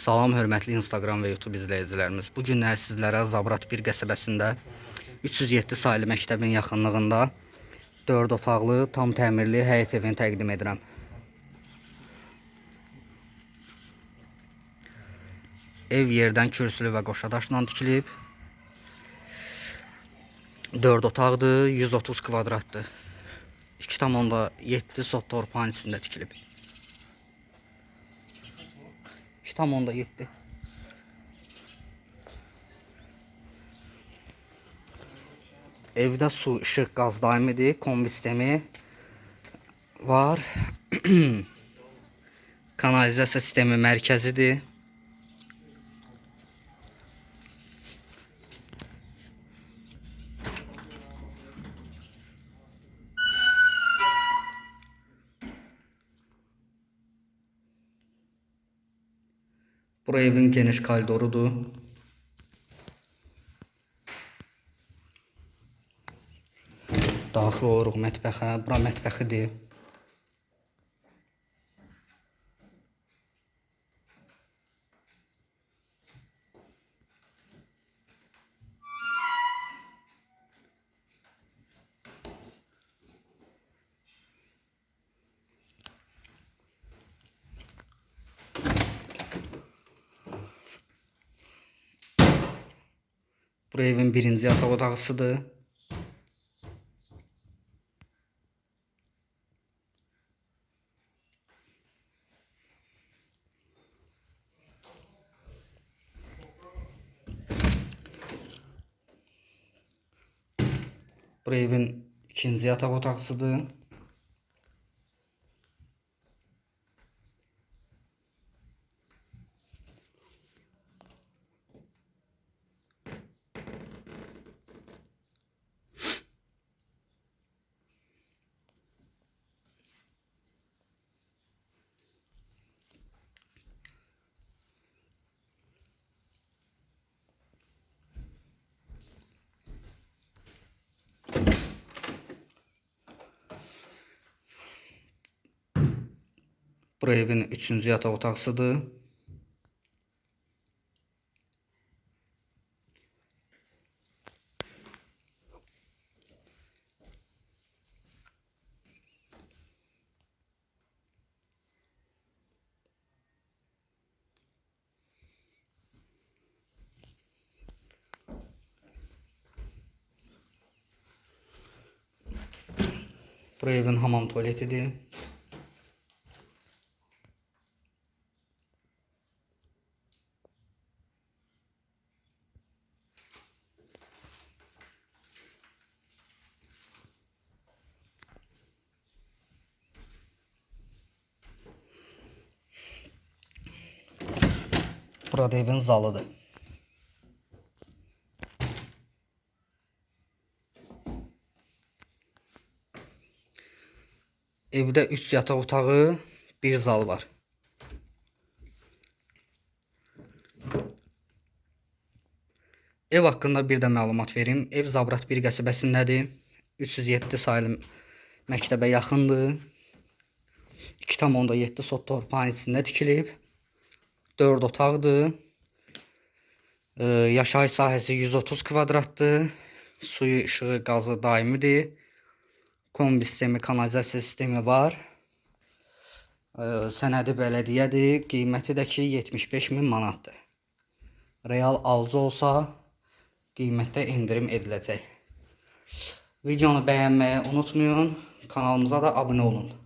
Salam hörmətli Instagram və YouTube izləyicilərimiz. Bu günlər sizlərə Zabrat 1 qəsəbəsində 307 saylı məktəbin yaxınlığında 4 otaqlı, tam təmirli həyət evini təqdim edirəm. Ev yerdən kürsülü və qoşadaşla tikilib. 4 otaqdır, 130 kvadratdır. 2,7 sot torpağın içində tikilib. 2,7. Evdə su, işıq, qaz daimidir, kombi sistemi var. Kanalizasiya sistemi mərkəzidir. Bura evin geniş koridorudur. Daxil oluruq mətbəxə. Bura mətbəxidir. Bura evin birinci yataq otağısıdır. Bura evin ikinci yataq otağısıdır. Bura evin üçüncü yataq otağısıdır. Bura evin hamam tualetidir. Burada evin zalıdır. Evdə 3 yataq otağı, bir zal var. Ev haqqında bir də məlumat verim. Ev Zabrat 1 qəsəbəsindədir. 307 saylı məktəbə yaxındır. 2,7 sot torpağın içində tikilib. 4 otaqdır. Ee, yaşayış sahəsi 130 kvadratdır. Suyu, işığı, qazı daimidir. Kombi sistemi, kanalizasiya sistemi var. Ee, sənədi bələdiyyədir. Qiyməti də ki 75 min manatdır. Real alıcı olsa qiymətdə indirim ediləcək. Videonu bəyənməyi unutmayın. Kanalımıza da abunə olun.